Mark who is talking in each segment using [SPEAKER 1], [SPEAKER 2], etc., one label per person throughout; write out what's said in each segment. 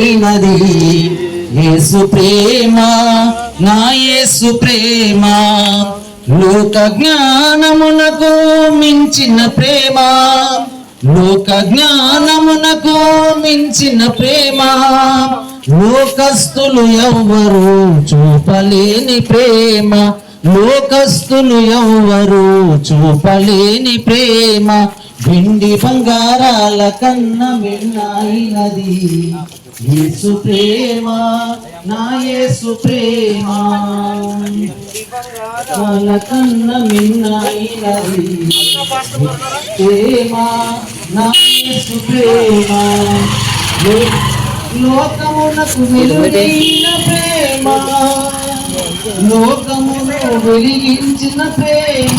[SPEAKER 1] నది యేసు ప్రేమ నా యేసు ప్రేమ. లోక జ్ఞానమునకు మించిన ప్రేమ లోక జ్ఞానమునకు మించిన ప్రేమ. లోకస్తులు ఎవ్వరు చూపలేని ప్రేమ లోకస్తులు ఎవ్వరు చూపలేని ప్రేమ. వెండి బంగారాల కన్న మిన్నైనది యేసు ప్రేమ నా యేసు ప్రేమ. వాళ్ళ కన్న మిన్నైనది ప్రేమ నా యేసు ప్రేమ. లోకమునకు వెలుగైన ప్రేమ. లోకమును వెలిగించిన ప్రేమ.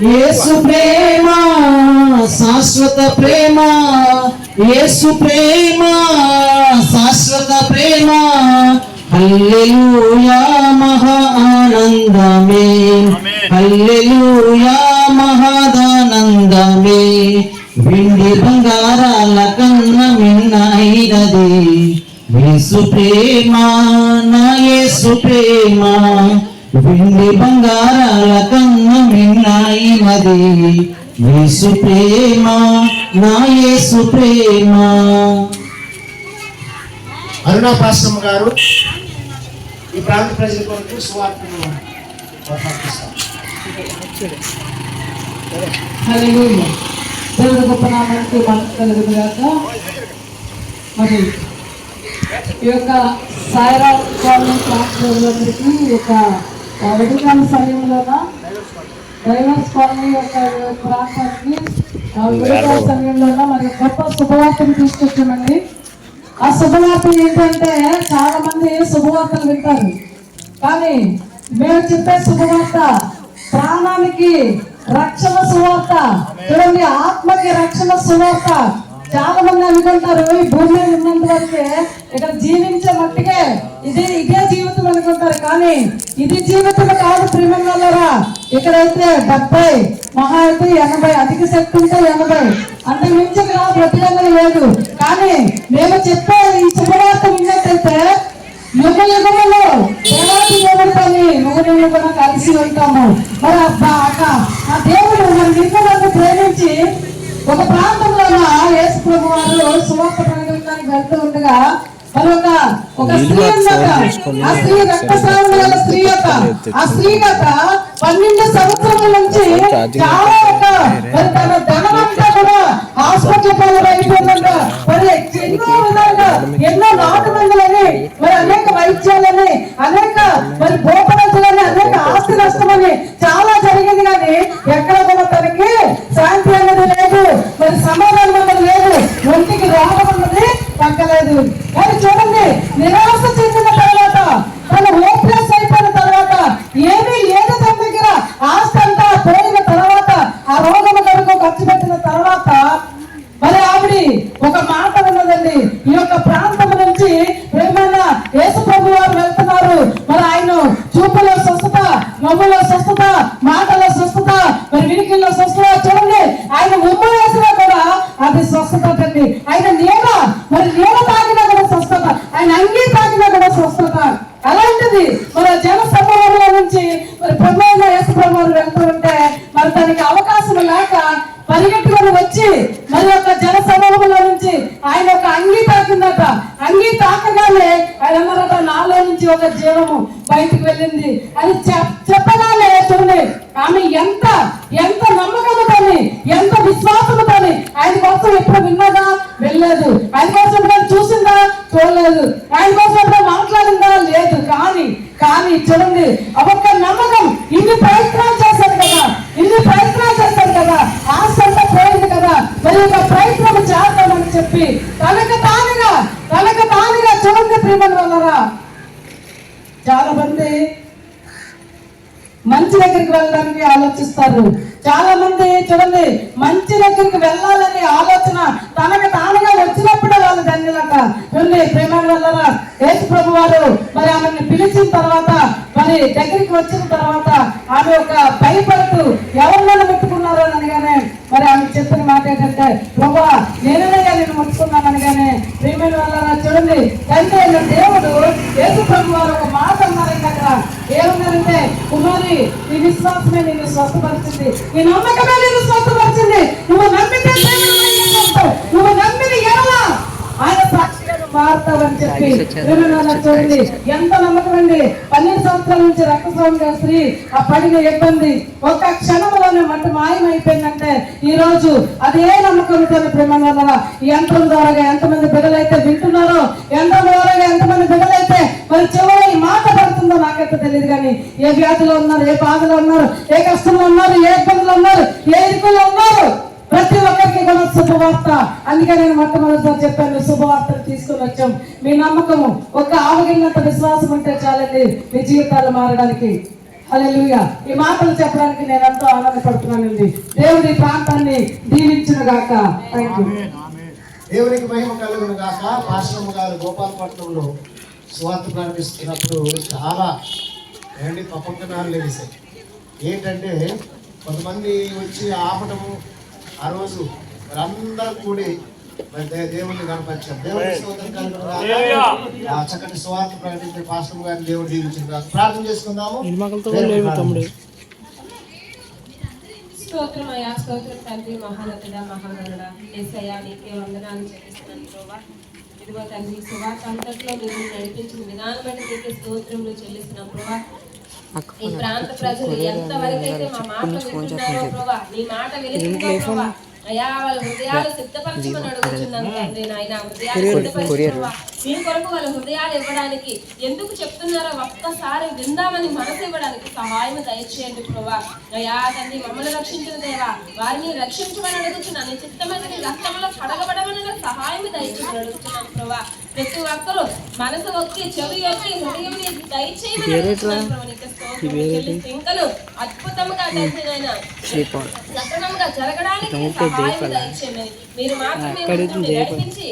[SPEAKER 1] యేసు ప్రేమ శాశ్వత ప్రేమ యేసు ప్రేమ శాశ్వత ప్రేమ హల్లెలూయా మహా ఆనందమే హల్లెలూయా మహాదానందమే. వెండి బంగారాల కన్న మిన్నైనది యేసు ప్రేమ నా యేసు ప్రేమ. వెండి బంగారాల కన్న మిన్నైనది యేసు ప్రేమ నా యేసు ప్రేమ.
[SPEAKER 2] అరుణాపాశ్రమ గారు ఈ ప్రాంత ప్రజల కొరకు సువార్తను
[SPEAKER 3] దేవుడి గొప్ప నామానికి మహిమ కలుగును గాక. మరి ఈ యొక్క సాయిరా కాలనీ ప్రాంతాలందరికీ ఈ యొక్క విడుదల సమయంలోన? డైవర్స్ కాలనీ యొక్క ప్రాంతానికి ఆ విడుదల సమయంలోన? మరి గొప్ప శుభవార్తను తీసుకొచ్చామండి. ఆ శుభవార్త ఏంటంటే చాలా మంది శుభవార్తలు వింటారు. కానీ మేము చెప్పే శుభవార్త ప్రాణానికి రక్షణ సువార్త చూడండి ఆత్మకి రక్షణ సువార్త చాలా మంది అనుకుంటారు ఈ భూమి ఉన్నంత వరకే ఇక్కడ జీవించే మట్టికే ఇది ఇదే జీవితం అనుకుంటారు కానీ ఇది జీవితం కాదు ప్రేమలరా ఇక్కడైతే డెబ్బై మహా అయితే ఎనభై అధిక శక్తి ఉంటే ఎనభై. అంత మించి ఇక్కడ ప్రతిబంధన లేదు. కానీ మేము చెప్పే ఈ శుభవార్త ఉన్నట్టయితే యుగ యుగములో దేవాతి దేవుడితోని నువ్వు కూడా కలిసి ఉంటాము. మరి అబ్బా అక్క ఆ దేవుడు మన నిన్ను ప్రేమించి ఒక ప్రాంతంలో యేసు ప్రభు వారు సువార్త ప్రకటించడానికి వెళ్తూ ఉండగా మరి ఒక ఒక స్త్రీ ఉందట ఆ స్త్రీ రక్తస్రావం గల స్త్రీ అట ఆ స్త్రీ అట పన్నెండు సంవత్సరాల నుంచి చాలా ఒక మరి తన ధనం అంతా కూడా హాస్పిటల్ పాలు అయిపోయిందంట మరి ఎన్నో విధాలుగా ఎన్నో నాటు మందులని మరి అనేక వైద్యాలని అనేక మరి భూపడంతులని అనేక ఆస్తి నష్టమని చాలా జరిగింది కానీ ఎక్కడ కూడా తనకి శాంతి అన్నది లేదు మరి సమాధానం అన్నది లేదు ఒంటికి రోగం అన్నది తగ్గలేదు కానీ చూడండి నిరాశ చెందిన తర్వాత తన హోప్లెస్ అయిపోయిన తర్వాత ఏమీ లేదు తన దగ్గర. ఆస్తి అంతా పోయిన తర్వాత ఆ రోగం కొరకు ఖర్చు పెట్టిన తర్వాత మరి ఆవిడ ఒక మాట ఉన్నదండి ఈ యొక్క ప్రాంతం నుంచి ప్రేమైన యేసు ప్రభు వారు వెళ్తున్నారు మరి ఆయన చూపులో స్వస్థత నవ్వులో స్వస్థత మాటలో స్వస్థత మరి వినికిల్లో స్వస్థత చూడండి ఆయన ఉమ్మ వేసినా కూడా అది స్వస్థత అండి ఆయన నీడ మరి నీడ తాగినా కూడా స్వస్థత ఆయన అంగీ తాగినా కూడా స్వస్థత అలాంటిది మరి జన సమూహంలో నుంచి మరి ప్రభు అయిన యేసు ప్రభు వారు వెళ్తూ ఉంటే మరి దానికి అవకాశం లేక పరిగెట్టుకొని వచ్చి మరి యొక్క జన సమూహంలో నుంచి ఆయన ఒక అంగీ తాకిందట అంగీ తాకగానే ఆయన అన్నారట నాలో నుంచి ఒక జీవము బయటకు వెళ్ళింది. అది చెప్- చెప్పగానే చూడండి ఆమె ఎంత ఎంత నమ్మకముతోని ఎంత విశ్వాసముతోని ఆయన కోసం ఎప్పుడు విన్నదా? వెళ్ళలేదు ఆయన కోసం ఎప్పుడైనా చూసిందా? చూడలేదు. ఆయన కోసం ఎప్పుడైనా మాట్లాడిందా? లేదు. కానీ కానీ చూడండి ఒక్క నమ్మకం ఇన్ని ప్రయత్నాలు చేశారు కదా ఇన్ని ప్రయత్నాలు చేశారు కదా ఆశ పోయింది కదా మరి ఒక ప్రయత్నం చేద్దామని చెప్పి తనకు తాను చాలా మంది మంచి దగ్గరికి వెళ్ళడానికి ఆలోచిస్తారు. చాలా మంది చూడండి మంచి దగ్గరికి వెళ్ళాలనే ఆలోచన తనకు తానుగా వచ్చినప్పుడే వాళ్ళు ధన్యులక చూడండి ప్రేమ వెళ్ళరా యేసు ప్రభు వారు మరి ఆమెను పిలిచిన తర్వాత మరి దగ్గరికి వచ్చిన తర్వాత ఆమె ఒక భయపడుతూ ఎవరినైనా పెట్టుకున్నారో అనగానే మరి ఆమె చెప్పిన మాట ఏంటంటే ప్రభా నేనే అనగానే ప్రేమైన వల్లరా చూడండి అయిన దేవుడు యేసు ప్రభు వారు ఒక మాట అన్నారండి అక్కడ. ఏమన్నారంటే కుమారి నీ విశ్వాసమే నేను స్వస్థపరిచింది. నీ నమ్మకమే నేను స్వస్థపరిచింది. నువ్వు నమ్మితే. నువ్వు నమ్మిన ఎలా ఆయన సాక్షిగా మారుతావని చెప్పి. చూడండి. ఎంత నమ్మకం అండి. పన్నెండు సంవత్సరాల నుంచి రక్తస్రావం స్త్రీ ఆ పడిన ఇబ్బంది ఒక్క క్షణంలోనే మట్టి మాయమైపోయిందంటే ఈ రోజు అదే నమ్మకంతో ప్రేమ వల్ల యంత్రం ద్వారా ఎంతమంది బిడ్డలైతే వింటున్నారో? యంత్రం ద్వారా ఎంతమంది బిడ్డలైతే మరి చివరి ఈ మాట పడుతుందో నాకైతే తెలియదు కానీ ఏ వ్యాధిలో ఉన్నారు ఏ బాధలో ఉన్నారు ఏ కష్టంలో ఉన్నారు ఏ ఇబ్బందులు ఉన్నారు ఏ ఇరుకులో ఉన్నారు? ప్రతి ఒక్కరికి కూడా శుభవార్త. అందుకే నేను మొట్టమొదటిసారి చెప్పాను శుభవార్తలు తీసుకుని వచ్చాం. మీ నమ్మకము ఒక ఆవగినంత విశ్వాసం ఉంటే చాలండి మీ జీవితాలు మారడానికి. హల్లెలూయా. ఈ మాటలు చెప్పడానికి నేను ఎంతో ఆనందపడుతున్నానండి. దేవుడి ప్రాంతాన్ని దీవించిన గాక. థ్యాంక్ యూ
[SPEAKER 2] దేవునికి మహిమ కలుగును గాక పాశ్రమ గారు గోపాలపట్నంలో స్వార్థ ప్రారంభిస్తున్నప్పుడు చాలా ఏంటి పప్పకనాలు లేసాయి ఏంటంటే కొంతమంది వచ్చి ఆపటము ఆ రోజు అందరం కూడి మరి దే- దేవుణ్ణి కనపరిచాం దేవుని స్తోత్రం కలుగును గాక. ఆ చక్కటి స్వార్థ ప్రకటించే పాశ్రమ గారిని దేవుడు దీవించిన. ప్రార్థన చేసుకుందాము.
[SPEAKER 4] స్తోత్రం అయ్యా స్తోత్రం తండ్రి మహానతుడ మహాగరుడ ఏసయ్యా నీకే వందనాలు చెల్లిస్తున్నాను ప్రభా. ఇదిగో తండ్రి సువార్త అంతట్లో మీరు నడిపించిన విధానం బట్టి నీకే స్తోత్రములు చెల్లిస్తున్నాం ప్రభా. ఈ ప్రాంత ప్రజలు ఎంత వరకైతే మా మాట వింటున్నారో ప్రభా నీ మాట ప్రభా. అయ్యా వాళ్ళ హృదయాలు సిద్ధపరచమని అడుగుతున్నాను తండ్రి నాయన హృదయాలు. మీ కొరకు వాళ్ళ హృదయాలు ఇవ్వడానికి ఎందుకు చెప్తున్నారో ఒక్కసారి విందామని మనసు ఇవ్వడానికి సహాయం దయచేయండి ప్రభా. అయ్యా తండ్రి మమ్మల్ని రక్షించిన దేవా వారిని రక్షించమని అడుగుతున్నాను. చిత్తమైన రక్తంలో కడగబడమని నాకు అడుగుతున్నాను ప్రభా ప్రతి ఒక్కరు మనసు ఒక్కి చెవి హృదయం దయచేయమని ఇంకను అద్భుతంగా జరగడానికి మీరు మాత్రమే నడిపించి